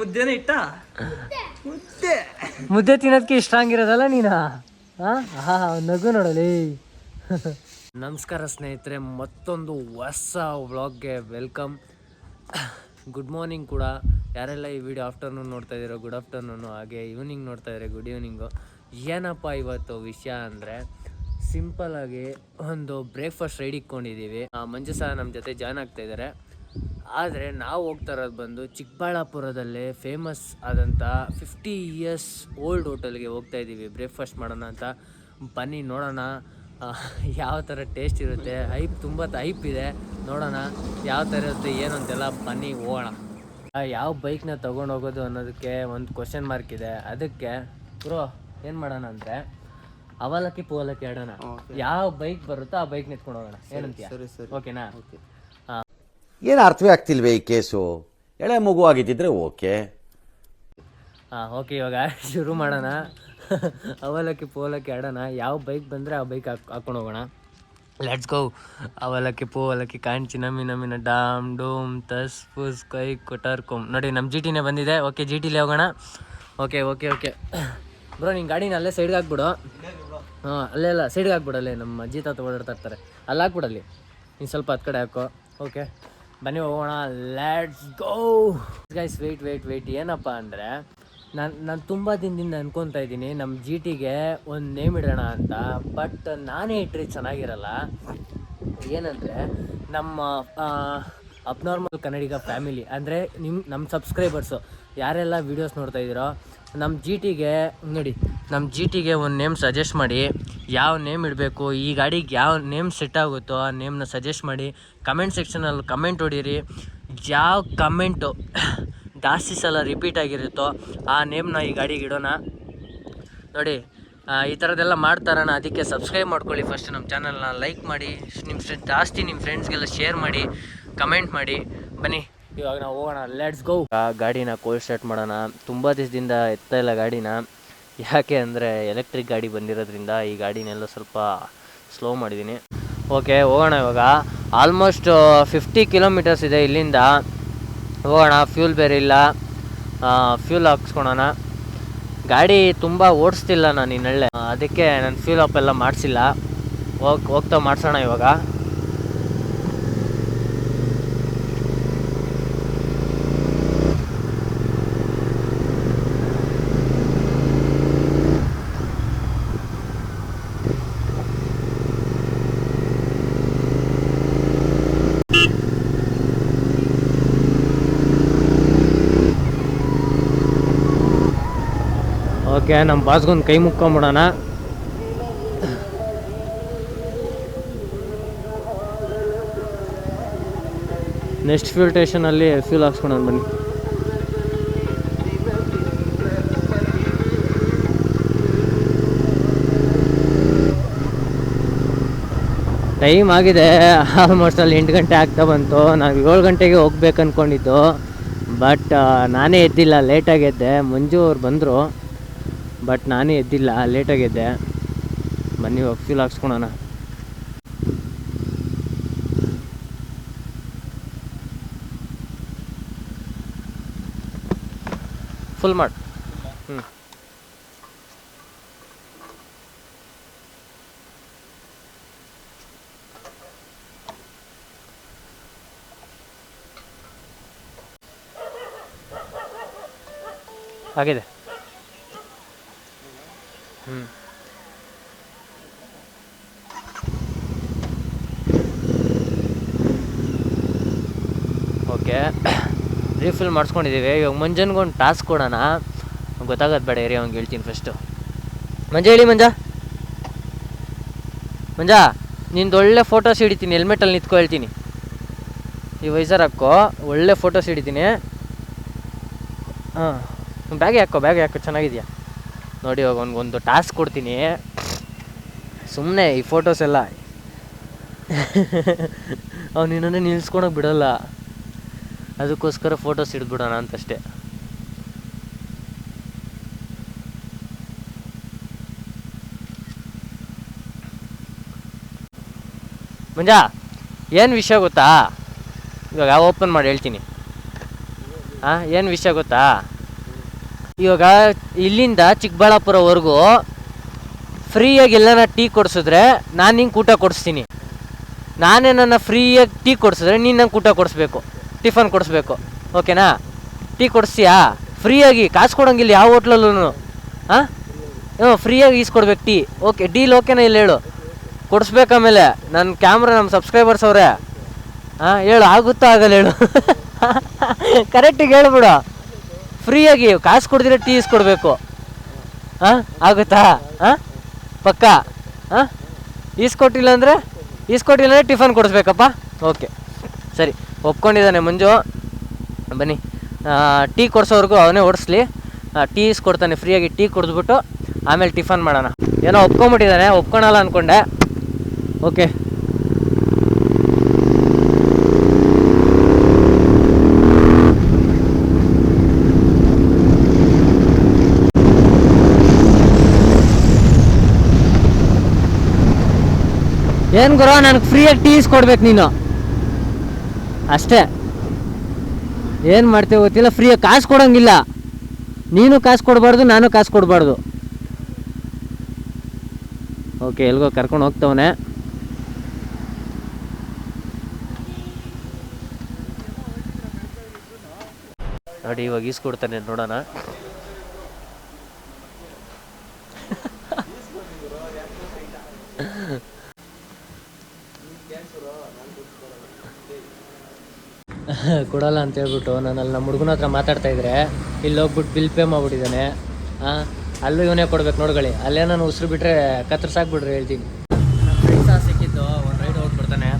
ಮುದ್ದೆನೇ ಇಟ್ಟ? ಮುದ್ದೆ. ಮುದ್ದೆ ತಿನ್ನೋದಕ್ಕೆ ಇಷ್ಟ ಆಗಿರೋದಲ್ಲ ನೀನು? ಹಾ ನಗು ನೋಡಲಿ. ನಮಸ್ಕಾರ ಸ್ನೇಹಿತರೆ ಮತ್ತೊಂದು ಹೊಸ ವ್ಲಾಗ್ಗೆ ವೆಲ್ಕಮ್. ಗುಡ್ ಮಾರ್ನಿಂಗ್ ಕೂಡ. ಯಾರೆಲ್ಲ ಈ ವಿಡಿಯೋ ಆಫ್ಟರ್ನೂನ್ ನೋಡ್ತಾ ಇದ್ದೀರೋ ಗುಡ್ ಆಫ್ಟರ್ನೂನು. ಹಾಗೆ ಈವ್ನಿಂಗ್ ನೋಡ್ತಾ ಇದ್ದಾರೆ ಗುಡ್ ಈವ್ನಿಂಗು ಏನಪ್ಪ ಇವತ್ತು ವಿಷಯ ಅಂದರೆ ಸಿಂಪಲ್ ಆಗಿ ಒಂದು ಬ್ರೇಕ್ಫಾಸ್ಟ್ ರೈಡ್ ಇಕ್ಕೊಂಡಿದ್ದೀವಿ ಆ, ಮಂಜು ಸಹ ನಮ್ಮ ಜೊತೆ ಜಾಯ್ನ್ ಆಗ್ತಾ ಇದ್ದಾರೆ. ಆದರೆ ನಾವು ಹೋಗ್ತಾ ಇರೋದು ಬಂದು ಚಿಕ್ಕಬಳ್ಳಾಪುರದಲ್ಲೇ ಫೇಮಸ್ ಆದಂಥ ಫಿಫ್ಟಿ ಇಯರ್ಸ್ ಓಲ್ಡ್ ಹೋಟೆಲ್ಗೆ ಹೋಗ್ತಾ ಇದ್ದೀವಿ ಬ್ರೇಕ್ಫಾಸ್ಟ್ ಮಾಡೋಣ ಅಂತ. ಬನ್ನಿ ನೋಡೋಣ. ಯಾವ ಥರ ಟೇಸ್ಟ್ ಇರುತ್ತೆ. ಹೈಪ್ ತುಂಬ ಹೈಪ್ ಇದೆ. ನೋಡೋಣ ಯಾವ ಥರ ಇರುತ್ತೆ ಏನು ಅಂತೆಲ್ಲ ಬನ್ನಿ ಹೋಗೋಣ. ಯಾವ ಬೈಕ್ನ ತೊಗೊಂಡು ಹೋಗೋದು ಅನ್ನೋದಕ್ಕೆ ಒಂದು ಕ್ವಶನ್ ಮಾರ್ಕ್ ಇದೆ. ಅದಕ್ಕೆ ಬ್ರೋ ಏನು ಮಾಡೋಣ ಅಂದರೆ ಅವಲಕ್ಕಿ ಪೋಲಕ್ಕಿ ಆಡೋಣ. ಯಾವ ಬೈಕ್ ಬರುತ್ತೋ ಆ ಬೈಕ್ ನಿಂತ್ಕೊಂಡು ಹೋಗೋಣ. ಏನಂತೀಯ? ಓಕೆನಾ ಏನು ಅರ್ಥವೇ ಆಗ್ತಿಲ್ವೇ ಈ ಕೇಸು? ಎಳೆ ಮಗು ಆಗಿದ್ದಿದ್ರೆ ಓಕೆ. ಹಾಂ ಓಕೆ, ಇವಾಗ ಶುರು ಮಾಡೋಣ. ಅವಲಕ್ಕಿ, ಪೋಲಕ್ಕಿ ಆಡೋಣ. ಯಾವ ಬೈಕ್ ಬಂದರೆ ಆ ಬೈಕ್ ಹಾಕ್ ಹಾಕೊಂಡು ಹೋಗೋಣ. ಲೆಟ್ಸ್ ಗೋ ಅವಲಕ್ಕಿ, ಪೋಲಕ್ಕಿ ಕಾಂಚಿ ನಮಿ ನಮಿನ ಡಾಮ್, ಡೂಮ್, ತಸ್ ಪುಸ್ ಕೈ, ಕೊಟಾರ್, ಕೊಮ್. ನೋಡಿ ನಮ್ಮ ಜಿ ಟಿನೇ ಬಂದಿದೆ. ಓಕೆ ಜಿ ಟಿಲೇ ಹೋಗೋಣ. Okay okay okay. ಬ್ರೋ ನಿನ್ನ ಗಾಡಿನ ಅಲ್ಲೇ ಸೈಡ್ಗೆ ಹಾಕ್ಬಿಡು. ಹಾಂ, ಅಲ್ಲೇ ಅಲ್ಲ ಸೈಡ್ಗೆ ಹಾಕ್ಬಿಡಲ್ಲೇ ನಮ್ಮ ಅಜ್ಜಿ ತಾತ ಓಡಾಡ್ತಾ ಇರ್ತಾರೆ. ಅಲ್ಲಿ ಹಾಕ್ಬಿಡಲ್ಲಿ ನೀನು ಸ್ವಲ್ಪ ಹತ್ತು ಕಡೆ ಹಾಕೋ. ಓಕೆ. ಬನ್ನಿ ಹೋಗೋಣ let's go guys wait wait wait ಏನಪ್ಪ ಅಂದರೆ, ನಾನು ನಾನು ತುಂಬ ದಿನದಿಂದ ಅನ್ಕೊತಾ ಇದ್ದೀನಿ ನಮ್ಮ ಜಿ ಟಿಗೆ ಒಂದು ನೇಮ್ ಇಡೋಣ ಅಂತ. ಬಟ್ ನಾನೇ ಇಟ್ಟರೆ ಚೆನ್ನಾಗಿರಲ್ಲ. ಏನಂದರೆ, ನಮ್ಮ ಅಬ್ನಾರ್ಮಲ್ ಕನ್ನಡಿಗ ಫ್ಯಾಮಿಲಿ ಅಂದರೆ ನಿಮ್ಮ ನಮ್ಮ ಸಬ್ಸ್ಕ್ರೈಬರ್ಸು ಯಾರೆಲ್ಲ ವೀಡಿಯೋಸ್ ನೋಡ್ತಾ ಇದ್ದೀರೋ ನಮ್ಮ ಜಿ ಟಿಗೆ ನೋಡಿ ನಮ್ಮ ಜಿ ಟಿಗೆ ಒಂದು ನೇಮ್ ಸಜೆಸ್ಟ್ ಮಾಡಿ. ಯಾವ ನೇಮ್ ಇಡಬೇಕು, ಈ ಗಾಡಿಗೆ ಯಾವ ನೇಮ್ ಸೆಟ್ ಆಗುತ್ತೋ ಆ ನೇಮ್ನ ಸಜೆಸ್ಟ್ ಮಾಡಿ. ಕಮೆಂಟ್ ಸೆಕ್ಷನಲ್ಲಿ ಕಮೆಂಟ್ ಹೊಡೀರಿ. ಯಾವ ಕಮೆಂಟು ಜಾಸ್ತಿ ಸಲ ರಿಪೀಟ್ ಆಗಿರುತ್ತೋ ಆ ನೇಮ್ನ ಈ ಗಾಡಿಗೆ ಇಡೋಣ. ನೋಡಿ ಈ ಥರದ್ದೆಲ್ಲ ಮಾಡ್ತಾರಣ ಅದಕ್ಕೆ ಸಬ್ಸ್ಕ್ರೈಬ್ ಮಾಡ್ಕೊಳ್ಳಿ ಫಸ್ಟ್ ನಮ್ಮ ಚಾನಲ್ನ ಲೈಕ್ ಮಾಡಿ ನಿಮ್ಮ ಫ್ರೆಂಡ್ ಜಾಸ್ತಿ ನಿಮ್ಮ ಫ್ರೆಂಡ್ಸ್ಗೆಲ್ಲ ಶೇರ್ ಮಾಡಿ ಕಮೆಂಟ್ ಮಾಡಿ. ಬನ್ನಿ. ಇವಾಗ ನಾವು ಹೋಗೋಣ. ಲೆಟ್ಸ್ ಗೋ ಗಾಡಿನ ಕೋಲ್ ಸ್ಟಾರ್ಟ್ ಮಾಡೋಣ. ತುಂಬ ದಿವಸದಿಂದ ಎತ್ತಾ ಇಲ್ಲ ಗಾಡಿನ. ಯಾಕೆ ಅಂದರೆ ಎಲೆಕ್ಟ್ರಿಕ್ ಗಾಡಿ ಬಂದಿರೋದ್ರಿಂದ ಈ ಗಾಡಿನೆಲ್ಲ ಸ್ವಲ್ಪ ಸ್ಲೋ ಮಾಡಿದ್ದೀನಿ ಓಕೆ ಹೋಗೋಣ ಇವಾಗ. ಆಲ್ಮೋಸ್ಟ್ ಫಿಫ್ಟಿ ಕಿಲೋಮೀಟರ್ಸ್ ಇದೆ ಇಲ್ಲಿಂದ. ಹೋಗೋಣ ಫ್ಯೂಲ್ ಬೇರೆ ಇಲ್ಲ. ಫ್ಯೂಲ್ ಹಾಕ್ಸ್ಕೊಳೋಣ. ಗಾಡಿ ತುಂಬ ಓಡಿಸ್ತಿಲ್ಲ ನಾನು ಇನ್ನಳ್ಳೆ. ಅದಕ್ಕೆ ನಾನು ಫ್ಯೂಲ್ ಅಪ್ ಎಲ್ಲ ಮಾಡಿಸಿಲ್ಲ. ಹೋಗ್, ಹೋಗ್ತಾ ಮಾಡಿಸೋಣ ಇವಾಗ. ಓಕೆ ನಮ್ಮ ಬಾಸ್ಗೊಂದು ಕೈ ಮುಕ್ಕೊಂಬಿಡೋಣ. ನೆಕ್ಸ್ಟ್ ಫ್ಯೂಲ್ ಸ್ಟೇಷನಲ್ಲಿ ಫ್ಯೂಲ್ ಹಾಕ್ಸ್ಕೊಳೋಣ ಬನ್ನಿ. ಟೈಮ್ ಆಗಿದೆ. ಆಲ್ಮೋಸ್ಟ್ ಅಲ್ಲಿ ಎಂಟು ಗಂಟೆ ಆಗ್ತಾ ಬಂತು. ನಾವು ಏಳು ಗಂಟೆಗೆ ಹೋಗ್ಬೇಕು ಅಂದ್ಕೊಂಡಿದ್ದು ಬಟ್ ನಾನೇ ಎದ್ದಿಲ್ಲ ಲೇಟಾಗಿ ಎದ್ದೆ. ಮಂಜು ಅವ್ರು ಬಂದರು. ಬಟ್ ನಾನೇ ಎದ್ದಿಲ್ಲ ಲೇಟಾಗಿ ಎದ್ದೆ. ಬನ್ನಿ ಹೋಗಿ ಫ್ಯೂಲ್ ಹಾಕ್ಸ್ಕೊಳೋಣ. ಫುಲ್ ಮಾಡಿ. ಹ್ಞೂ ಆಗಿದೆ. ಓಕೆ. ರೀಫಿಲ್ ಮಾಡಿಸ್ಕೊಂಡಿದ್ದೀವಿ ಇವಾಗ ಮಂಜನ್ಗೊಂದು ಒಂದು ಟಾಸ್ಕ್ ಕೊಡೋಣ. ಗೊತ್ತಾಗೋದು ಬೇಡ ಏರಿಯಾ ಅವ್ನಿಗೆ ಹೇಳ್ತೀನಿ ಫಸ್ಟು ಮಂಜ, ಹೇಳಿ ಮಂಜ. ಮಂಜ, ನಿಂದು ಒಳ್ಳೆ ಫೋಟೋಸ್ ಹಿಡಿತೀನಿ ಹೆಲ್ಮೆಟಲ್ಲಿ ನಿಂತ್ಕೊ ಹೇಳ್ತೀನಿ. ಈ ವೈಸರ್ ಹಾಕೋ ಒಳ್ಳೆ ಫೋಟೋಸ್ ಹಿಡಿತೀನಿ. ಹಾಂ ಬ್ಯಾಗೆ ಹಾಕೋ ಬ್ಯಾಗ್ ಹಾಕೋ ಚೆನ್ನಾಗಿದೆಯಾ? ನೋಡಿ, ಇವಾಗ ಒಂದು ಟಾಸ್ಕ್ ಕೊಡ್ತೀನಿ. ಸುಮ್ಮನೆ ಈ ಫೋಟೋಸ್ ಎಲ್ಲ. ಅವ್ನು ಇನ್ನೊಂದೇ ನಿಲ್ಸ್ಕೊಳಕ್ಕೆ ಬಿಡಲ್ಲ. ಅದಕ್ಕೋಸ್ಕರ ಫೋಟೋಸ್ ಹಿಡಿದ್ಬಿಡೋಣ ಅಂತಷ್ಟೇ. ಮಂಜಾ, ಏನು ವಿಷಯ ಗೊತ್ತಾ? ಇವಾಗ ಓಪನ್ ಮಾಡಿ ಹೇಳ್ತೀನಿ. ಹಾಂ ಏನು ವಿಷಯ ಗೊತ್ತಾ? ಇವಾಗ ಇಲ್ಲಿಂದ ಚಿಕ್ಕಬಳ್ಳಾಪುರವರೆಗೂ ಫ್ರೀಯಾಗಿ ಎಲ್ಲನ ಟೀ ಕೊಡಿಸಿದ್ರೆ ನಾನು ನಿಂಗೆ ಊಟ ಕೊಡಿಸ್ತೀನಿ. ನಾನೇ ನನ್ನ ಫ್ರೀಯಾಗಿ ಟೀ ಕೊಡಿಸಿದ್ರೆ ನೀನು ನಂಗೆ ಊಟ ಕೊಡಿಸ್ಬೇಕು, ಟಿಫನ್ ಕೊಡಿಸ್ಬೇಕು, ಓಕೆನಾ? ಟೀ ಕೊಡಿಸ್ತೀಯಾ? ಫ್ರೀಯಾಗಿ, ಕಾಸು ಕೊಡೋಂಗಿಲ್ಲ ಯಾವ ಹೋಟ್ಲಲ್ಲೂ ಹಾಂ ಹ್ಞೂ ಫ್ರೀಯಾಗಿ ಈಸ್ಕೊಡ್ಬೇಕು ಟೀ. ಓಕೆ, ಡೀಲ್ ಓಕೆನಾ ಇಲ್ಲಿ ಹೇಳು. ಕೊಡಿಸ್ಬೇಕು ಆಮೇಲೆ ನನ್ನ ಕ್ಯಾಮ್ರಾ ನಮ್ಮ ಸಬ್ಸ್ಕ್ರೈಬರ್ಸ್ ಅವರೇ. ಹಾಂ ಹೇಳು, ಆಗುತ್ತಾ ಆಗಲ್ಲ ಹೇಳು. ಕರೆಕ್ಟಿಗೆ ಹೇಳ್ಬಿಡು. ಫ್ರೀಯಾಗಿ ಕಾಸು ಕೊಡ್ದಿರ ಟೀ ಇಸ್ಕೊಡ್ಬೇಕು ಹಾಂ? ಆಗುತ್ತಾ? ಹಾಂ? ಪಕ್ಕ? ಹಾಂ? ಈಸ್ಕೊಟ್ಟಿಲ್ಲ ಅಂದರೆ ಈಸ್ಕೊಟ್ಟಿಲ್ಲ ಅಂದರೆ ಟಿಫನ್ ಕೊಡಿಸ್ಬೇಕಪ್ಪ? ಓಕೆ. ಸರಿ, ಒಪ್ಕೊಂಡಿದ್ದಾನೆ ಮಂಜು. ಬನ್ನಿ. ಟೀ ಕೊಡ್ಸೋವರೆಗೂ ಅವನೇ ಓಡಿಸ್ಲಿ. ಟೀ ಇಸ್ಕೊಡ್ತಾನೆ ಫ್ರೀಯಾಗಿ ಟೀ ಕುಡಿದ್ಬಿಟ್ಟು ಆಮೇಲೆ ಟಿಫನ್ ಮಾಡೋಣ. ಏನೋ ಒಪ್ಕೊಂಬಿಟ್ಟಿದ್ದಾನೆ, ಒಪ್ಕೊಳಲ್ಲ ಅಂದ್ಕೊಂಡೆ ಓಕೆ. ಏನು ಗುರು, ನನಗೆ ಫ್ರೀಯಾಗಿ ಟೀಸ್ ಕೊಡ್ಬೇಕು ನೀನು. ಅಷ್ಟೇ. ಏನು ಮಾಡ್ತೇವೆ ಗೊತ್ತಿಲ್ಲ ಫ್ರೀಯಾಗಿ ಕಾಸು ಕೊಡೋಂಗಿಲ್ಲ. ನೀನು ಕಾಸು ಕೊಡಬಾರ್ದು, ನಾನು ಕಾಸು ಕೊಡಬಾರ್ದು. ಓಕೆ ಎಲ್ಗೋ ಕರ್ಕೊಂಡು ಹೋಗ್ತವನೆ. ನೋಡಿ, ಇವಾಗ ಈಸ್ಕೊಡ್ತಾನೆ ನೋಡೋಣ. ಕೊಡಲ್ಲ ಅಂತ ಹೇಳ್ಬಿಟ್ಟು ನಾನು ನಮ್ಮ ಹುಡುಗನ ಹತ್ರ ಮಾತಾಡ್ತಾ ಇದ್ರೆ, ಇಲ್ಲಿ ಹೋಗ್ಬಿಟ್ಟು ಬಿಲ್ ಪೇ ಮಾಡ್ಬಿಟ್ಟಿದ್ದಾನೆ. ಹಾ ಅಲ್ಲೂ ಇವನೇ ಕೊಡ್ಬೇಕು ನೋಡ್ಕೊಳ್ಳಿ. ಅಲ್ಲೇ ನಾನು ಉಸಿರು ಬಿಟ್ರೆ ಕತ್ತರಿಸಾಕ್ಬಿಡ್ರಿ ಹೇಳ್ತೀನಿ. ಸಿಕ್ಕಿದ್ದು ಒಂದು ರೈಡ್ ಹೋಗ್ಬಿಡ್ತಾನೆ.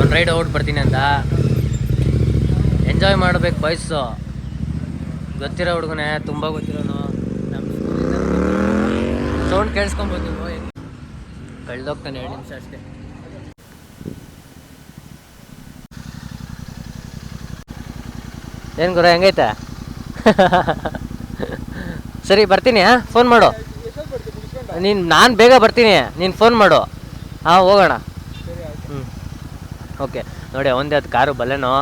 ಒಂದು ರೈಡ್ ಬರ್ತೀನಿ ಅಂತ ಎಂಜಾಯ್ ಮಾಡ್ಬೇಕು ಬಾಯ್ಸು ಗೊತ್ತಿರೋ ಹುಡುಗನೇ, ತುಂಬ ಗೊತ್ತಿರೋನು ನಮ್ಮ ಸೌಂಡ್ ಕೇಳಿಸ್ಕೊಬೋದು ನೀವು ಕಳ್ದೋಗ್ತಾನೆ ಎರಡು ನಿಮಿಷ ಅಷ್ಟೇ. ಏನು ಗುರು, ಹೆಂಗೈತೆ? ಸರಿ, ಬರ್ತೀನಿ ಫೋನ್ ಮಾಡು. ನೀನು, ನಾನು ಬೇಗ ಬರ್ತೀನಿ. ನೀನು ಫೋನ್ ಮಾಡು. ಹಾಂ, ಹೋಗೋಣ. ಹ್ಞೂ ಓಕೆ ನೋಡಿ, ಒಂದೇ ಅದು ಕಾರು ಬಲ್ಲೆನೋ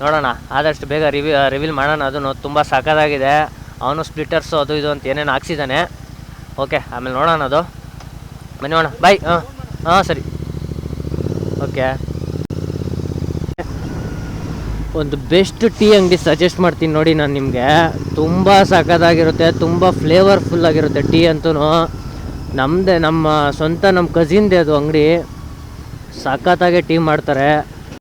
ನೋಡೋಣ, ಆದಷ್ಟು ಬೇಗ ರಿವ್ಯೂ ರಿವೀಲ್ ಮಾಡೋಣ. ಅದನ್ನು ತುಂಬ ಸಖತ್ತಾಗಿದೆ. ಅವನು ಸ್ಪ್ಲಿಟರ್ಸು ಅದು ಇದು ಅಂತ ಏನೇನು ಹಾಕ್ಸಿದ್ದಾನೆ. ಓಕೆ ಆಮೇಲೆ ನೋಡೋಣ ಅದು. ಬನ್ನಿ ನೋಡೋಣ. ಬಾಯ್ ಹಾಂ ಹಾಂ, ಸರಿ. ಓಕೆ ಒಂದು ಬೆಸ್ಟ್ ಟೀ ಅಂಗಡಿ ಸಜೆಸ್ಟ್ ಮಾಡ್ತೀನಿ ನೋಡಿ ನಾನು ನಿಮಗೆ. ತುಂಬ ಸಖತ್ತಾಗಿರುತ್ತೆ, ತುಂಬ ಫ್ಲೇವರ್ಫುಲ್ ಆಗಿರುತ್ತೆ ಟೀ ಅಂತೂ ನಮ್ಮದೇ ನಮ್ಮ ಸ್ವಂತ ನಮ್ಮ ಕಝಿನ್ದೇ ಅದು ಅಂಗಡಿ. ಸಖತ್ತಾಗೆ ಟೀ ಮಾಡ್ತಾರೆ.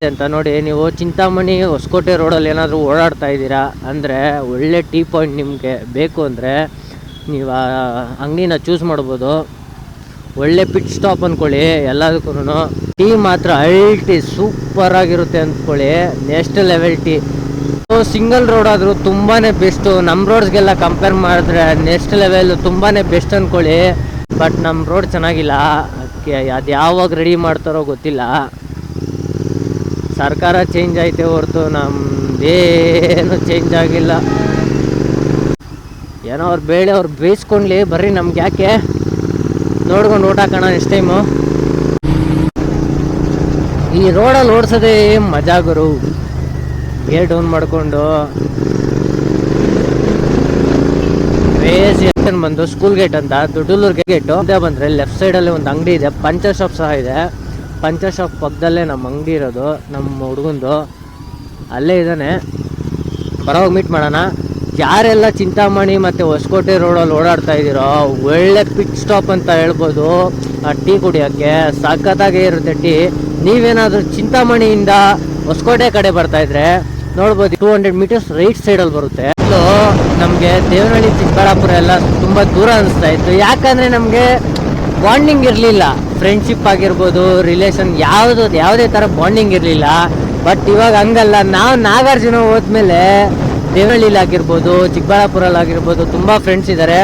ಅಂತ ನೋಡಿ, ನೀವು ಚಿಂತಾಮಣಿ ಹೊಸಕೋಟೆ ರೋಡಲ್ಲಿ ಏನಾದರೂ ಓಡಾಡ್ತಾ ಇದ್ದೀರಾ? ಅಂದರೆ ಒಳ್ಳೆ ಟೀ ಪಾಯಿಂಟ್ ನಿಮಗೆ ಬೇಕು ಅಂದರೆ ನೀವು ಅಂಗಡಿನ ಚೂಸ್ ಮಾಡ್ಬೋದು. ಒಳ್ಳೆ ಪಿಟ್ ಸ್ಟಾಪ್ ಅಂದ್ಕೊಳ್ಳಿ ಎಲ್ಲದಕ್ಕೂ ಟೀ ಮಾತ್ರ ಅಲ್ಟಿ ಸೂಪರ್ ಆಗಿರುತ್ತೆ ಅಂದ್ಕೊಳ್ಳಿ next level tea single road ಆದರೂ ತುಂಬಾ ಬೆಸ್ಟು ನಮ್ಮ ರೋಡ್ಸ್ಗೆಲ್ಲ ಕಂಪೇರ್ ಮಾಡಿದ್ರೆ ನೆಕ್ಸ್ಟ್ ಲೆವೆಲ್ ತುಂಬಾ ಬೆಸ್ಟ್ ಅಂದ್ಕೊಳ್ಳಿ ಬಟ್ ನಮ್ಮ ರೋಡ್ ಚೆನ್ನಾಗಿಲ್ಲ. ಅದಕ್ಕೆ ಅದು ಯಾವಾಗ ರೆಡಿ ಮಾಡ್ತಾರೋ ಗೊತ್ತಿಲ್ಲ. ಸರ್ಕಾರ ಚೇಂಜ್ ಐತೆ ಹೊರತು ನಮ್ದೇನು ಚೇಂಜ್ ಆಗಿಲ್ಲ. ಏನೋ ಅವ್ರು ಬೇಳೆ ಅವ್ರು ಬೇಯಿಸ್ಕೊಂಡ್ಲಿ ಬರ್ರಿ ನಮ್ಗೆ ಯಾಕೆ? ನೋಡ್ಕೊಂಡು ಊಟ ಹಾಕೋಣ ನೆಕ್ಸ್ಟ್ ಟೈಮು ಈ ರೋಡಲ್ಲಿ ಓಡಿಸೋದೇ ಮಜಾ ಗುರು. ಗೇರ್ ಡೌನ್ ಮಾಡಿಕೊಂಡು. ಬಂದು ಸ್ಕೂಲ್ ಗೇಟ್ ಅಂತ, ದೊಡ್ಡಲೂರ್ ಗೇಟ್ ಬಂದರೆ ಲೆಫ್ಟ್ ಸೈಡಲ್ಲಿ ಒಂದು ಅಂಗಡಿ ಇದೆ, ಪಂಚರ್ ಶಾಪ್ ಸಹ ಇದೆ. ಪಂಚ ಶಾಪ್ ಪಕ್ಕದಲ್ಲೇ ನಮ್ಮ ಅಂಗಡಿ ಇರೋದು, ನಮ್ಮ ಹುಡುಗಂದು. ಅಲ್ಲೇ ಇದ್ದಾನೆ. ಬರೋವಾಗ ಮೀಟ್ ಮಾಡೋಣ. ಯಾರೆಲ್ಲ ಚಿಂತಾಮಣಿ ಮತ್ತು ಹೊಸಕೋಟೆ ರೋಡಲ್ಲಿ ಓಡಾಡ್ತಾ ಇದ್ದೀರೋ, ಒಳ್ಳೆ ಪಿಟ್ ಸ್ಟಾಪ್ ಅಂತ ಹೇಳ್ಬೋದು. ಆ ಟೀ ಕುಡಿಯೋಕ್ಕೆ ಸಖತ್ತಾಗೇ ಇರುತ್ತೆ ಟೀ. ನೀವೇನಾದರೂ ಚಿಂತಾಮಣಿಯಿಂದ ಹೊಸಕೋಟೆ ಕಡೆ ಬರ್ತಾ ಇದ್ರೆ ನೋಡ್ಬೋದು ಟೂ ಹಂಡ್ರೆಡ್ ಮೀಟರ್ಸ್ ರೈಟ್ ಸೈಡಲ್ಲಿ ಬರುತ್ತೆ. ನಮಗೆ ದೇವನಹಳ್ಳಿ ಚಿಕ್ಕಬಳ್ಳಾಪುರ ಎಲ್ಲ ತುಂಬ ದೂರ ಅನಿಸ್ತಾ ಇತ್ತು. ಯಾಕಂದರೆ ನಮಗೆ ಬಾಂಡಿಂಗ್ ಇರಲಿಲ್ಲ. ಫ್ರೆಂಡ್ಶಿಪ್ ಆಗಿರ್ಬೋದು ರಿಲೇಷನ್ ಯಾವುದು, ಯಾವುದೇ ಥರ ಬಾಂಡಿಂಗ್ ಇರಲಿಲ್ಲ. ಬಟ್ ಇವಾಗ ಹಂಗಲ್ಲ. ನಾವು ನಾಗಾರ್ಜುನ ಹೋದ್ಮೇಲೆ ದೇವಳ್ಳಿಲಿ ಆಗಿರ್ಬೋದು ಚಿಕ್ಕಬಳ್ಳಾಪುರಲ್ಲಿ ಆಗಿರ್ಬೋದು ತುಂಬ ಫ್ರೆಂಡ್ಸ್ ಇದ್ದಾರೆ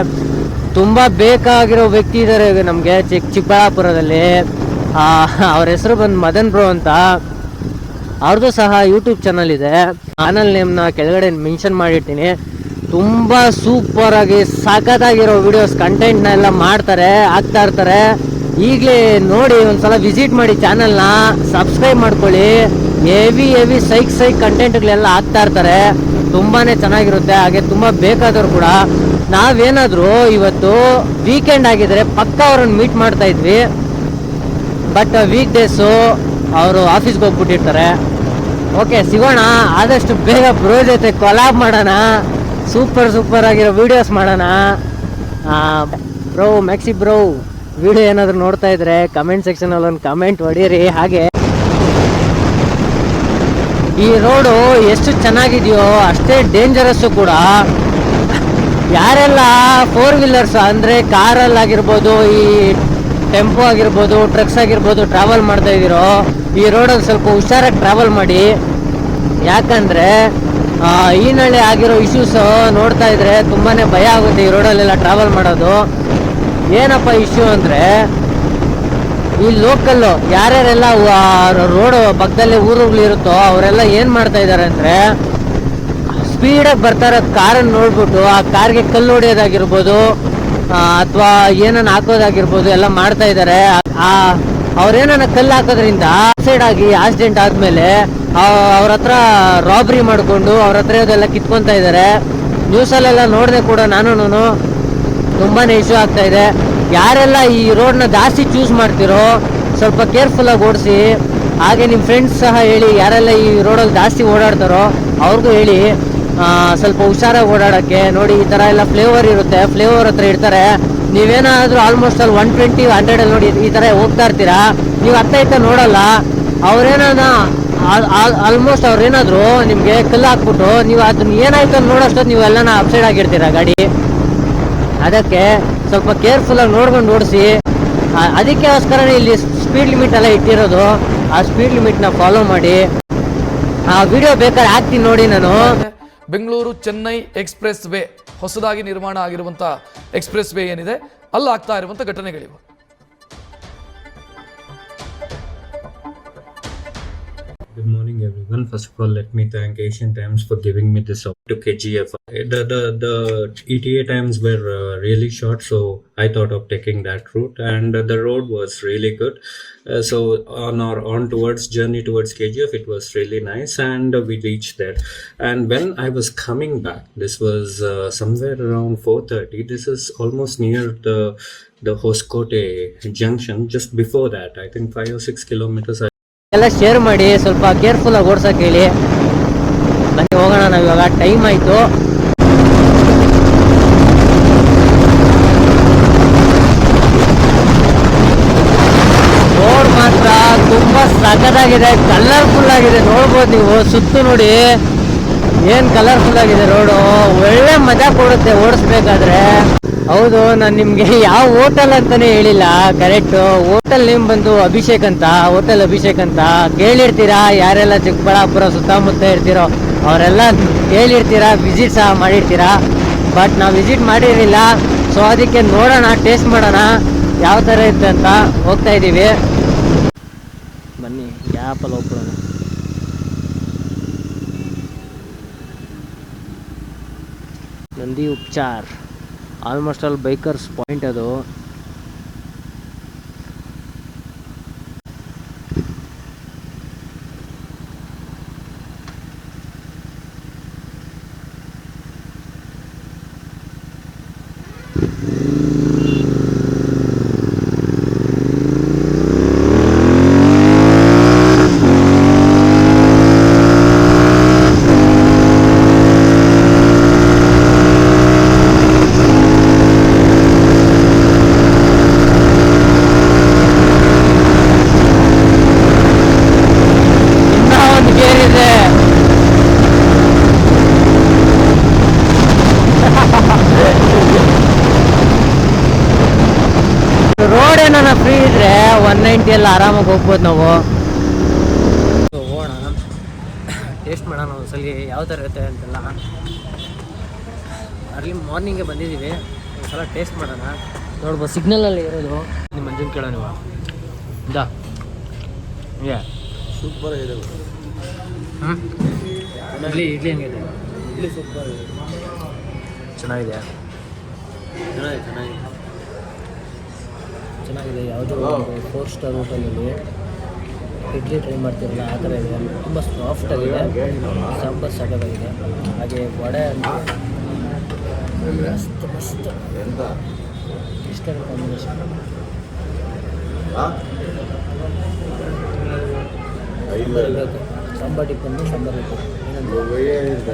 ತುಂಬ ಬೇಕಾಗಿರೋ ವ್ಯಕ್ತಿ ಇದ್ದಾರೆ ನಮಗೆ ಚಿಕ್ಕ ಚಿಕ್ಕಬಳ್ಳಾಪುರದಲ್ಲಿ. ಅವ್ರ ಹೆಸರು ಬಂದು ಮದನ್ ಬ್ರೋ ಅಂತ. ಅವ್ರದ್ದು ಸಹ ಯೂಟ್ಯೂಬ್ ಚಾನಲ್ ಇದೆ. ಚಾನಲ್ ನೇಮ್ನ ಕೆಳಗಡೆ ಮೆನ್ಷನ್ ಮಾಡಿರ್ತೀನಿ. ತುಂಬ ಸೂಪರಾಗಿ ಸಖತ್ತಾಗಿರೋ ವಿಡಿಯೋಸ್ ಕಂಟೆಂಟ್ನ ಎಲ್ಲ ಮಾಡ್ತಾರೆ ಆಗ್ತಾ ಇರ್ತಾರೆ. ಈಗಲೇ ನೋಡಿ ಒಂದ್ಸಲ ವಿಸಿಟ್ ಮಾಡಿ ಚಾನಲ್ನ ಸಬ್ಸ್ಕ್ರೈಬ್ ಮಾಡ್ಕೊಳ್ಳಿ. ಹೆವಿ ಹೆವಿ ಸೈಕ್ ಸೈಕ್ ಕಂಟೆಂಟ್ಗಳೆಲ್ಲ ಆಗ್ತಾ ಇರ್ತಾರೆ. ತುಂಬಾನೇ ಚೆನ್ನಾಗಿರುತ್ತೆ. ಹಾಗೆ ತುಂಬ ಬೇಕಾದವ್ರು ಕೂಡ. ನಾವೇನಾದರೂ ಇವತ್ತು ವೀಕೆಂಡ್ ಆಗಿದ್ರೆ ಪಕ್ಕ ಅವ್ರನ್ನ ಮೀಟ್ ಮಾಡ್ತಾ ಇದ್ವಿ. ಬಟ್ ವೀಕ್ ಡೇಸು ಅವರು ಆಫೀಸ್ಗೆ ಹೋಗ್ಬಿಟ್ಟಿರ್ತಾರೆ. ಓಕೆ ಸಿಗೋಣ. ಆದಷ್ಟು ಬೇಗ ಬ್ರೋ ಜೊತೆ ಕೊಲಾಬ್ ಮಾಡೋಣ. ಸೂಪರ್ ಸೂಪರ್ ಆಗಿರೋ ವಿಡಿಯೋಸ್ ಮಾಡೋಣ. ಬ್ರೋ ಮ್ಯಾಕ್ಸಿ ಬ್ರೋ ವಿಡಿಯೋ ಏನಾದರೂ ನೋಡ್ತಾ ಇದ್ರೆ ಕಮೆಂಟ್ ಸೆಕ್ಷನಲ್ಲಿ ಒಂದು ಕಮೆಂಟ್ ಹೊಡೀರಿ, ಹಾಗೆ. ಈ ರೋಡು ಎಷ್ಟು ಚೆನ್ನಾಗಿದೆಯೋ ಅಷ್ಟೇ ಡೇಂಜರಸ್ಸು ಕೂಡ. ಯಾರೆಲ್ಲ ಫೋರ್ ವೀಲರ್ಸ್ ಅಂದರೆ ಕಾರಲ್ಲಾಗಿರ್ಬೋದು ಈ ಟೆಂಪೋ ಆಗಿರ್ಬೋದು ಟ್ರಕ್ಸ್ ಆಗಿರ್ಬೋದು ಟ್ರಾವೆಲ್ ಮಾಡ್ತಾ ಇದ್ದೀರೋ, ಈ ರೋಡಲ್ಲಿ ಸ್ವಲ್ಪ ಹುಷಾರಾಗಿ ಟ್ರಾವೆಲ್ ಮಾಡಿ. ಯಾಕಂದರೆ ಈ ನಳ್ಳಿ ಆಗಿರೋ ಇಶ್ಯೂಸ್ ನೋಡ್ತಾ ಇದ್ರೆ ತುಂಬಾ ಭಯ ಆಗುತ್ತೆ ಈ ರೋಡಲ್ಲೆಲ್ಲ ಟ್ರಾವೆಲ್ ಮಾಡೋದು. ಏನಪ್ಪ ಇಶ್ಯೂ ಅಂದರೆ, ಈ ಲೋಕಲ್ಲು ಯಾರ್ಯಾರೆಲ್ಲ ರೋಡ್ ಪಕ್ಕದಲ್ಲಿ ಊರುಗಳು ಇರುತ್ತೋ ಅವರೆಲ್ಲ ಏನು ಮಾಡ್ತಾ ಇದ್ದಾರೆ ಅಂದರೆ ಸ್ಪೀಡಾಗಿ ಬರ್ತಾ ಇರೋ ಕಾರನ್ನು ನೋಡ್ಬಿಟ್ಟು ಆ ಕಾರ್ಗೆ ಕಲ್ಲು ಹೊಡೆಯೋದಾಗಿರ್ಬೋದು ಅಥವಾ ಏನನ್ನು ಹಾಕೋದಾಗಿರ್ಬೋದು ಎಲ್ಲ ಮಾಡ್ತಾ ಇದ್ದಾರೆ. ಆ ಅವ್ರೇನ ಕಲ್ಲು ಹಾಕೋದ್ರಿಂದ ಸೈಡ್ ಆಗಿ ಆಕ್ಸಿಡೆಂಟ್ ಆದ್ಮೇಲೆ ಅವ್ರ ಹತ್ರ ರಾಬ್ರಿ ಮಾಡಿಕೊಂಡು ಅವ್ರ ಹತ್ರ ಇದೆಲ್ಲ ಕಿತ್ಕೊಂತ ಇದ್ದಾರೆ ನ್ಯೂಸಲ್ಲೆಲ್ಲ ನೋಡಿದೆ ಕೂಡ ನಾನು ತುಂಬಾ ಇಶ್ಯೂ ಆಗ್ತಾ ಇದೆ. ಯಾರೆಲ್ಲ ಈ ರೋಡ್ನ ಜಾಸ್ತಿ ಚೂಸ್ ಮಾಡ್ತಿರೋ, ಸ್ವಲ್ಪ ಕೇರ್ಫುಲ್ಲಾಗಿ ಓಡಿಸಿ, ಹಾಗೆ ನಿಮ್ಮ ಫ್ರೆಂಡ್ಸ್ ಸಹ ಹೇಳಿ ಯಾರೆಲ್ಲ ಈ ರೋಡಲ್ಲಿ ಜಾಸ್ತಿ ಓಡಾಡ್ತಾರೋ ಅವ್ರಿಗೂ ಹೇಳಿ ಸ್ವಲ್ಪ ಹುಷಾರಾಗಿ ಓಡಾಡೋಕ್ಕೆ ನೋಡಿ ಈ ಥರ ಎಲ್ಲ ಫ್ಲೇವರ್ ಇರುತ್ತೆ. ಫ್ಲೇವರ್ ಹತ್ರ ಇರ್ತಾರೆ ನೀವೇನಾದರೂ ಆಲ್ಮೋಸ್ಟ್ ಅಲ್ಲಿ ಒನ್ ಟ್ವೆಂಟಿ ಹಂಡ್ರೆಡಲ್ಲಿ ನೋಡಿ ಈ ಥರ ಹೋಗ್ತಾ ಇರ್ತೀರಾ? ನೀವು ಅರ್ಥ ಇತ್ತ ನೋಡಲ್ಲ? ಅವ್ರೇನಾನ ಆಲ್ಮೋಸ್ಟ್ ಅವ್ರೇನಾದರೂ ನಿಮಗೆ ಕಲ್ಲು ಹಾಕ್ಬಿಟ್ಟು ನೀವು ಅದನ್ನ ಏನಾಯ್ತು ಅಂತ ನೋಡೋಷ್ಟೊತ್ತು ನೀವು ಎಲ್ಲನ ಅಪ್ಸೈಡ್ ಆಗಿರ್ತೀರಾ ಗಾಡಿ? ಅದಕ್ಕೆ ಸ್ವಲ್ಪ ಕೇರ್ಫುಲ್ಲಾಗಿ ನೋಡ್ಕೊಂಡು ಓಡಿಸಿ ಅದಕ್ಕೋಸ್ಕರನೇ ಇಲ್ಲಿ ಸ್ಪೀಡ್ ಲಿಮಿಟ್ ಎಲ್ಲ ಇಟ್ಟಿರೋದು, ಆ ಸ್ಪೀಡ್ ಲಿಮಿಟ್ನ ಫಾಲೋ ಮಾಡಿ. ಆ ವಿಡಿಯೋ ಬೇಕಾದ್ರೆ ಹಾಕ್ತೀನಿ ನೋಡಿ ನಾನು. ಬೆಂಗಳೂರು ಚೆನ್ನೈ ಎಕ್ಸ್ಪ್ರೆಸ್ ವೇ ಹೊಸದಾಗಿ ನಿರ್ಮಾಣ ಆಗಿರುವಂಥ ಎಕ್ಸ್ಪ್ರೆಸ್ ವೇ ಏನಿದೆ ಅಲ್ಲಾಗ್ತಾ ಇರುವಂಥ ಘಟನೆಗಳಿವು. Morning, everyone. First of all, let me thank Asian Times for giving me this up to KGF. The the, the ETA times were uh, really short, so I thought of taking that route, and uh, the road was really good. Uh, so on our on towards journey towards KGF, it was really nice, and we reached there. And when I was coming back, this was uh, somewhere around four thirty. This is almost near the the Hoskote junction. Just before that, I think five or six kilometers. ಎಲ್ಲ share ಮಾಡಿ, ಸ್ವಲ್ಪ ಕೇರ್ಫುಲ್ಲಾಗಿ ಓಡ್ಸಕ್ ಹೇಳಿ. ಬನ್ನಿ, ಹೋಗೋಣ ನಾವು ಇವಾಗ. Time ಆಯಿತು. Road ಮಾತ್ರ ತುಂಬ ಸಖತ್ತಾಗಿದೆ ಕಲರ್ಫುಲ್ ಆಗಿದೆ. ನೋಡ್ಬೋದು ನೀವು, ಸುತ್ತು ನೋಡಿ. ಏನು ಕಲರ್ಫುಲ್ ಆಗಿದೆ ರೋಡು? ಒಳ್ಳೆ ಮಜಾ ಕೊಡುತ್ತೆ, ಓಡಿಸ್ಬೇಕಾದ್ರೆ. ಹೌದು, ನಾನು ನಿಮಗೆ ಯಾವ ಹೋಟೆಲ್ ಅಂತಾನೆ ಹೇಳಿಲ್ಲ. ಕರೆಕ್ಟ್ ಹೋಟೆಲ್ ನೇಮ್ ಬಂದು ಅಭಿಷೇಕ್ ಅಂತ ಹೋಟೆಲ್ ಅಭಿಷೇಕ್ ಅಂತ. ಕೇಳಿರ್ತೀರಾ? ಯಾರೆಲ್ಲ ಚಿಕ್ಕಬಳ್ಳಾಪುರ ಸುತ್ತಮುತ್ತ ಇರ್ತೀರೋ, ಅವರೆಲ್ಲ ಕೇಳಿರ್ತೀರಾ? ವಿಸಿಟ್ ಸಹ ಮಾಡಿರ್ತೀರಾ? ಬಟ್ ನಾವು ವಿಸಿಟ್ ಮಾಡಿರಲಿಲ್ಲ. ಸೊ ಅದಕ್ಕೆ ನೋಡೋಣ ಟೇಸ್ಟ್ ಮಾಡೋಣ. ಯಾವ ಥರ ಇರುತ್ತೆ ಅಂತ ಹೋಗ್ತಾ ಇದ್ದೀವಿ ಬನ್ನಿ ಗ್ಯಾಪಲ್ಲಿ ಹೋಗ್ಬಿಡೋಣ. Nandi Upachar. Almost all bikers point ಅದು ಇನ್ನೂ ಒಂದು ಗೇರ್ ಇದೆ ರೋಡ್ ಏನಾರ ಫ್ರೀ ಇದ್ರೆ ಒನ್ ನೈಂಟಿ ಎಲ್ಲ ಹೋಗ್ಬೋದು ನಾವು. ಹೋಗೋಣ. ಟೇಸ್ಟ್ ಮಾಡೋಣ ಒಂದ್ಸಲಿ. ಯಾವ ಥರ ಇರುತ್ತೆ ಅಂತೆಲ್ಲ. ಅರ್ಲಿ ಮಾರ್ನಿಂಗೇ ಬಂದಿದ್ದೀವಿ. ಒಂದ್ಸಲ ಟೇಸ್ಟ್ ಮಾಡೋಣ. ನೋಡ್ಬೋದು ಸಿಗ್ನಲಲ್ಲಿ ಇರೋದು. ನಿಮ್ಮ ಮಂಜನ್ ಕೇಳೋ ನೀವು. ಇದಾ. ಹಂಗೆ ಸೂಪರ್ ಆಗಿದೆ ಹ್ಞೂ ಇಡ್ಲಿ ಇಡ್ಲಿ ಹೆಂಗಿದೆ? ಇಡ್ಲಿ ಸೂಪರ್ ಚೆನ್ನಾಗಿದೆ ಚೆನ್ನಾಗಿದೆ ಚೆನ್ನಾಗಿದೆ. ಚೆನ್ನಾಗಿದೆ. ಯಾವುದೋ ಫೋರ್ ಸ್ಟಾರ್ ಹೋಟೆಲಲ್ಲಿ ಇಡ್ಲಿ ಟ್ರೈ ಮಾಡ್ತಿರಲ್ಲ, ಆ ಥರ ಇದೆ. ತುಂಬ ಸಾಫ್ಟಾಗಿದೆ ಸಾಂಬಾರು ಸಾಕಾಗಿದೆ ಹಾಗೆ ವಡೆ ಮಸ್ತ್ ಮಸ್ತ್. ಇಷ್ಟ ಕಾಂಬಿನೇಷನ್ ಸಾಂಬಾರ್ ಟಿಪ್ಪನ್ನು ಸಾಂಬಾರ್ ಟಿಪ್ಪು ಏನಂತ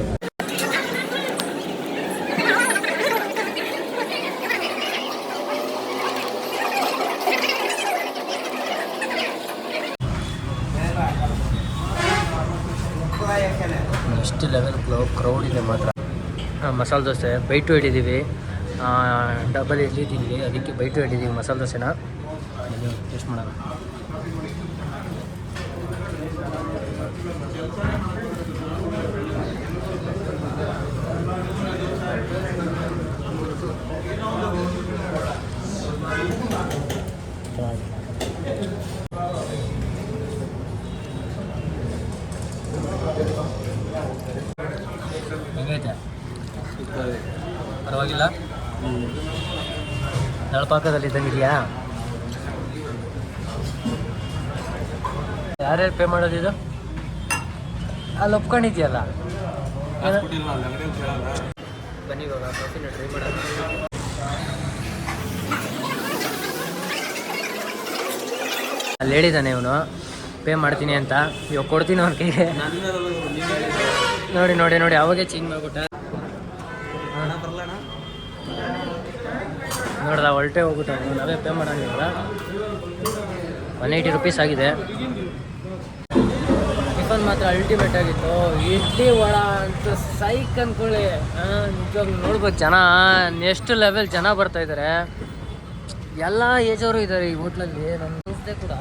ಎಷ್ಟು ಲೆವೆಲ್ ಕ್ರೌಡ್ ಇದೆ ಮಾತ್ರ. ಮಸಾಲೆ ದೋಸೆ ಬೈಟು ಹಿಡಿದೀವಿ. ಡಬಲ್ ಇಡ್ಲಿ ತಿಂದ್ವಿ ಅದಕ್ಕೆ ಬೈಟು ಹಿಡಿದೀವಿ ಮಸಾಲೆ ದೋಸೆನ. ಟೇಸ್ಟ್ ಮಾಡೋಣ ಚೆನ್ನಾಗಿದೆ. ಹೆಂಗೈತೆ ಪರವಾಗಿಲ್ಲ ನಳಪಾಕದಲ್ಲಿ ಇದ್ದಂಗಿದೆಯಾ ಯಾರ್ಯಾರು ಪೇ ಮಾಡೋದಿದು ಅಲ್ಲಿ ಒಪ್ಕೊಂಡಿದ್ಯಲ್ಲ? ಬನ್ನಿ ಇವಾಗ ಕಾಫಿನ ಟ್ರೈ ಮಾಡೋಣ. ಅಲ್ಲಿ ಹೇಳಿದ್ದಾನೆ ಇವನು, ಪೇ ಮಾಡ್ತೀನಿ ಅಂತ. ಇವಾಗ ಕೊಡ್ತೀನಿ ಅವ್ರ ಕೈಗೆ. ನೋಡಿ ನೋಡಿ ನೋಡಿ, ಅವಾಗೆ ಚೇಂಜ್ ಮಾಡ್ಬಿಟ್ಟ. ನೋಡ್ದ ಹೊಲ್ಟೆ ಹೋಗ್ಬಿಟ್ಟು ಅವ್ನು. ನಾವೇ ಪೇ ಮಾಡೋಂಗಿಲ್ಲ. ಒನ್ ಏಯ್ಟಿ ರುಪೀಸ್ ಆಗಿದೆ. ಟಿಫನ್ ಮಾತ್ರ ಅಲ್ಟಿಮೇಟ್ ಆಗಿತ್ತು. ಇಡ್ಲಿ ವಡ ಅಂತ ಸೈಕ್ ಅನ್ಕೊಳ್ಳಿ. ನಿಜವಾಗ್ಲೂ ನೋಡ್ಬೇಕು ಜನ. ನೆಕ್ಸ್ಟ್ ಲೆವೆಲ್ ಜನ ಬರ್ತಾ ಇದ್ದಾರೆ ಎಲ್ಲ ಏಜ್ ಅವರು ಇದ್ದಾರೆ ಈ ಹೋಟ್ಲಲ್ಲಿ ನನ್ನ ದೋಸ್ತೆ ಕೂಡ.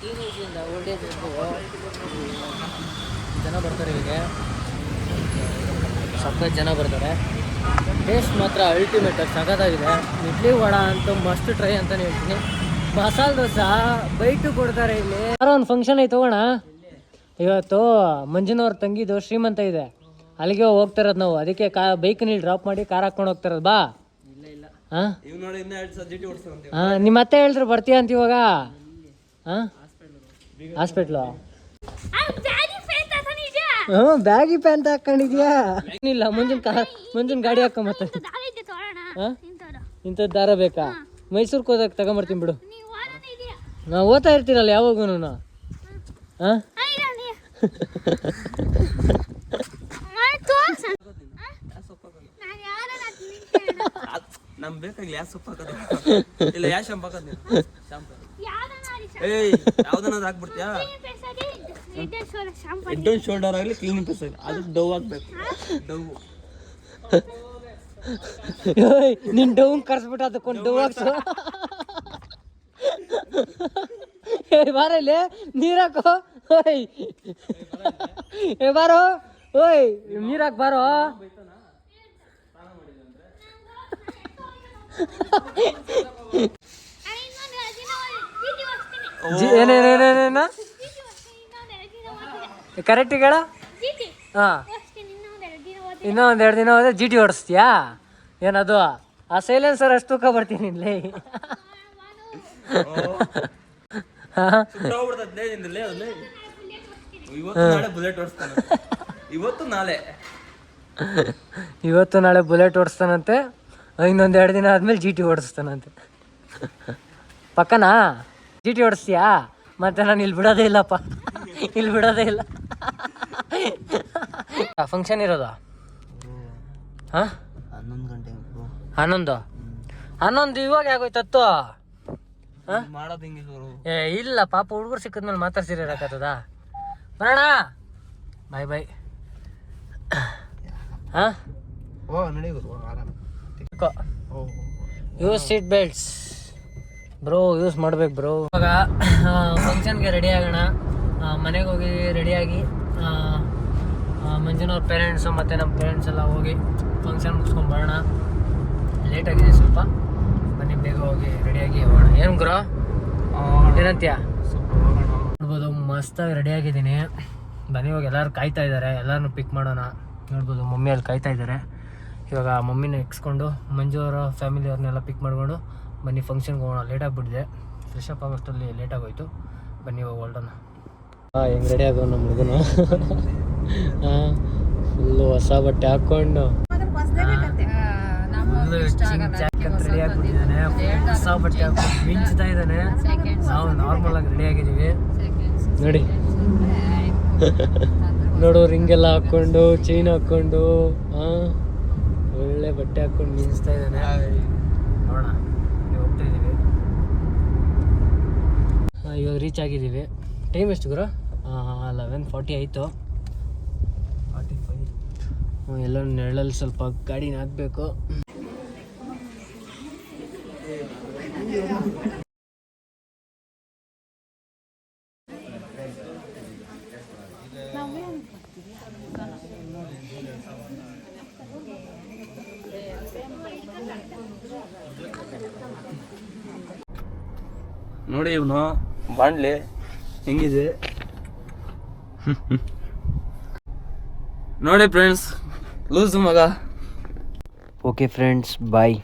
ಟೀನೇಜಿಂದ ಓಲ್ಡ್ ಏಜ್ ಜನ ಬರ್ತಾರೆ ಇಲ್ಲಿಗೆ. ಸಖತ್ ಜನ ಬರ್ತಾರೆ. ಟೇಸ್ಟ್ ಮಾತ್ರ ಅಲ್ಟಿಮೇಟ್ ಸಖತ್ತಾಗಿದೆ. ಇಡ್ಲಿ ವಡ ಅಂತ ಮಸ್ಟ್ ಟ್ರೈ ಅಂತ ಹೇಳ್ತೀನಿ. ಮಸಾಲೆ ದೋಸೆ ಬೈಟು ಕೊಡ್ತಾರೆ ಇಲ್ಲಿ. ಯಾರೋ ಒಂದು ಫಂಕ್ಷನ್ ಐತೆ ಹೋಗೋಣ ಇವತ್ತು ಮಂಜುನವ್ರ ತಂಗಿದು ಶ್ರೀಮಂತ ಇದೆ. ಅಲ್ಲಿಗೆ ಹೋಗ್ತಿರೋದು ನಾವು. ಅದಕ್ಕೆ ಕಾ ಬೈಕ್ನಲ್ಲಿ ಡ್ರಾಪ್ ಮಾಡಿ ಕಾರ್ ಹಾಕೊಂಡು ಹೋಗ್ತಿರೋದು. ಬಾ. ಹಾಂ ಹಾಂ ನಿಮ್ಮ ಅತ್ತೆ ಹೇಳಿದ್ರು ಬರ್ತೀಯ ಅಂತ ಇವಾಗ? ಹಾಂ ಹಾಸ್ಪಿಟ್ಲು ಹ್ಞೂ ಬ್ಯಾಗಿ ಪ್ಯಾಂಟ್ ಹಾಕೊಂಡಿದ್ಯಾ? ಇಲ್ಲ ಮುಂಜಿನ ಕಾರ್ ಮುಂಜಿನ ಗಾಡಿ ಹಾಕೊಂಡ್ ಹಾಂ? ಇಂಥದ್ದು ದಾರ ಬೇಕಾ? ಮೈಸೂರಿಗೆ ಹೋದಾಗ ತಗೊಂಬರ್ತೀನಿ ಬಿಡು. ನಾವು ಓದ್ತಾ ಇರ್ತೀರಲ್ಲ ಯಾವಾಗೂ ಹಾಂ? ನಮ್ ಬೇಕಾಗಿಲ್ಲ ಯಾವ ಸೊಪ್ಪು ಹಾಕೋದು? ಇಲ್ಲ ಯಾವ ಶಾಂಪು ಹಾಕೋದು ಶಾಂಪು. ಏಯ್ ಯಾವ್ದನ್ನಾದ್ರು ಹಾಕ್ಬಿಡ್ತೀಯಾ? ಹೆಡ್ ಅಂಡ್ ಶೋಲ್ಡರ್ ಆಗಲಿ ಕ್ಲೀನಿಂಗ್ ಪೀಸ್ ಆಗಲಿ ಅದು ಡವ್ ಹಾಕ್ಬೇಕು. ಡವ್ ಏಯ್, ನಿನ್ ಡೌನ್ ಕರ್ಸ್ಬಿಟ್ಟು ಅದಕ್ಕೊಂದು ಡವ್ ಹಾಕ್ಸು. ಏ ಬಾರ ಇಲ್ಲಿ. ನೀರಾಕೋ ಓಯ್. ಏ ಬಾರೋ. ಓಯ್ ನೀರಾಕ್ ಬಾರೋ. ಜಿ- ಏನೇನೇನೇನೇನ ಕರೆಕ್ಟ್ ಹೇಳ ಹಾಂ. ಇನ್ನೂ ಒಂದು ಎರಡು ದಿನ ಹೋದ್ರೆ. ಜಿ ಟಿ ಓಡಿಸ್ತೀಯಾ? ಏನದು? ಆ ಸೈಲೆನ್ಸರ್ ಅಷ್ಟು ತೂಕ ಬರ್ತೀನಿ ಇಲ್ಲಿ. ಹೋಗ್ಬಿಡ್ತದೆ ನಿಂದಲೇ ಅಲ್ಲೇ ಇವತ್ತು ನಾಳೆ ಬುಲೆಟ್ ಓಡಿಸ್ತಾನೆ. ಇವತ್ತು ನಾಳೆ. ಇವತ್ತು ನಾಳೆ ಬುಲೆಟ್ ಓಡಿಸ್ತಾನಂತೆ. ಇನ್ನೊಂದು ಎರಡು ದಿನ ಆದ್ಮೇಲೆ ಜಿ ಟಿ ಓಡಿಸ್ತಾನಂತೆ. ಪಕ್ಕನಾ? ಜಿ ಟಿ ಓಡಿಸ್ತೀಯಾ? ಮತ್ತೆ ನಾನು ಇಲ್ಲಿ ಬಿಡೋದೇ ಇಲ್ಲಪ್ಪ. ಇಲ್ಲಿ ಬಿಡೋದೇ ಇಲ್ಲ. ಫಂಕ್ಷನ್ ಇರೋದಾ? ಹಾಂ? ಹನ್ನೊಂದು ಗಂಟೆ ಹನ್ನೊಂದು? ಹನ್ನೊಂದು ಇವಾಗ ಯಾಕೋಯ್ತತ್ತು ಮಾಡೋದು ಹಿಂಗೆ ಏ ಇಲ್ಲ ಪಾಪ ಹುಡುಗರು ಸಿಕ್ಕಿದ್ಮೇಲೆ ಮಾತಾಡ್ಸಿರ ಬರೋಣ. ಬಾಯ್ ಬಾಯ್ ಹಾಂ? ಓ ನಡಿ ಗುರು ಆರಾಮ. Use seat belts bro use ಮಾಡ್ಬೇಕು ಬ್ರೋ ಇವಾಗ ಫಂಕ್ಷನ್ಗೆ ರೆಡಿ ಆಗೋಣ. ಮನೆಗೆ ಹೋಗಿ ರೆಡಿಯಾಗಿ ಮಂಜುನವ್ರ ಪೇರೆಂಟ್ಸು ಮತ್ತು ನಮ್ಮ ಪೇರೆಂಟ್ಸ್ ಎಲ್ಲ ಹೋಗಿ ಫಂಕ್ಷನ್ ಮುಗಿಸ್ಕೊಂಡು ಬರೋಣ. ಲೇಟ್ ಆಗಿದೆ ಸ್ವಲ್ಪ. ಬನ್ನಿ, ಬೇಗ ಹೋಗಿ ರೆಡಿಯಾಗಿ ಹೋಗೋಣ. ಏನು ಗುರು? ಏನಂತೀಯ? ನೋಡ್ಬೋದು ಮಸ್ತಾಗಿ ರೆಡಿಯಾಗಿದ್ದೀನಿ ಬನ್ನಿ, ಇವಾಗ ಎಲ್ಲರೂ ಕಾಯ್ತಾ ಇದ್ದಾರೆ ಎಲ್ಲರನ್ನೂ ಪಿಕ್ ಮಾಡೋಣ. ನೋಡ್ಬೋದು, ಮಮ್ಮಿ ಅಲ್ಲಿ ಕಾಯ್ತಾ ಇದ್ದಾರೆ ಇವಾಗ ಮಮ್ಮಿನ ಎಕ್ಸ್ಕೊಂಡು ಮಂಜು ಅವರ ಫ್ಯಾಮಿಲಿ ಅವ್ರನ್ನೆಲ್ಲ ಪಿಕ್ ಮಾಡ್ಕೊಂಡು ಬನ್ನಿ ಫಂಕ್ಷನ್ಗೆ ಹೋಗೋಣ. ಲೇಟ್ ಆಗಿಬಿಟ್ಟಿದೆ. ಫ್ರೆಶ್ ಅಪ್ ಆಗೋಷ್ಟರಲ್ಲಿ ಲೇಟ್ ಆಗೋಯ್ತು. ಬನ್ನಿ ಇವಾಗ ಹೊರಡೋಣ. ಹಾಂ ಹೆಂಗೆ ರೆಡಿ ಆಗೋ ನಮ್ಮ ಹುಡುಗನು? ಹಾಂ ಫುಲ್ಲು ಹೊಸ ಬಟ್ಟೆ ಹಾಕ್ಕೊಂಡು. ರೆಡಿ ಆಗ್ಬಿಟ್ಟಿದ್ದಾನೆ ಹೊಸ ಬಟ್ಟೆ ಹಾಕೊಂಡು ಮಿಂಚ್ತಾ ಇದ್ದಾನೆ. ನಾವು ನಾರ್ಮಲ್ ಆಗಿ ರೆಡಿ ಆಗಿದ್ದೀವಿ. ನೋಡಿ. ನೋಡು ರಿಂಗೆಲ್ಲ ಹಾಕ್ಕೊಂಡು ಚೈನ್ ಹಾಕ್ಕೊಂಡು ಹಾಂ ಒಳ್ಳೆ ಬಟ್ಟೆ ಹಾಕೊಂಡು ಮಿಂಚ್ತಾ ಇದ್ದಾನೆ. ನೋಡೋಣ ಈಗ ಹೋಗ್ತಾ ಇದ್ದೀವಿ ಹಾಂ, ಇವಾಗ ರೀಚ್ ಆಗಿದ್ದೀವಿ. ಟೈಮ್ ಎಷ್ಟು ಗುರು? ಲೆವೆನ್ ಫಾರ್ಟಿ ಆಯಿತು. ಫಾರ್ಟಿ ಫೈವ್ ಎಲ್ಲ ನೆರಳಲ್ಲಿ ಸ್ವಲ್ಪ ಗಾಡಿ ಹಾಕಬೇಕು. ನೋಡಿ ಇವನು. ಬಾಣ್ಲಿ ಹೆಂಗಿದೆ? ನೋಡಿ ಫ್ರೆಂಡ್ಸ್ ಲೂಸ್ ಮಗ. Okay friends bye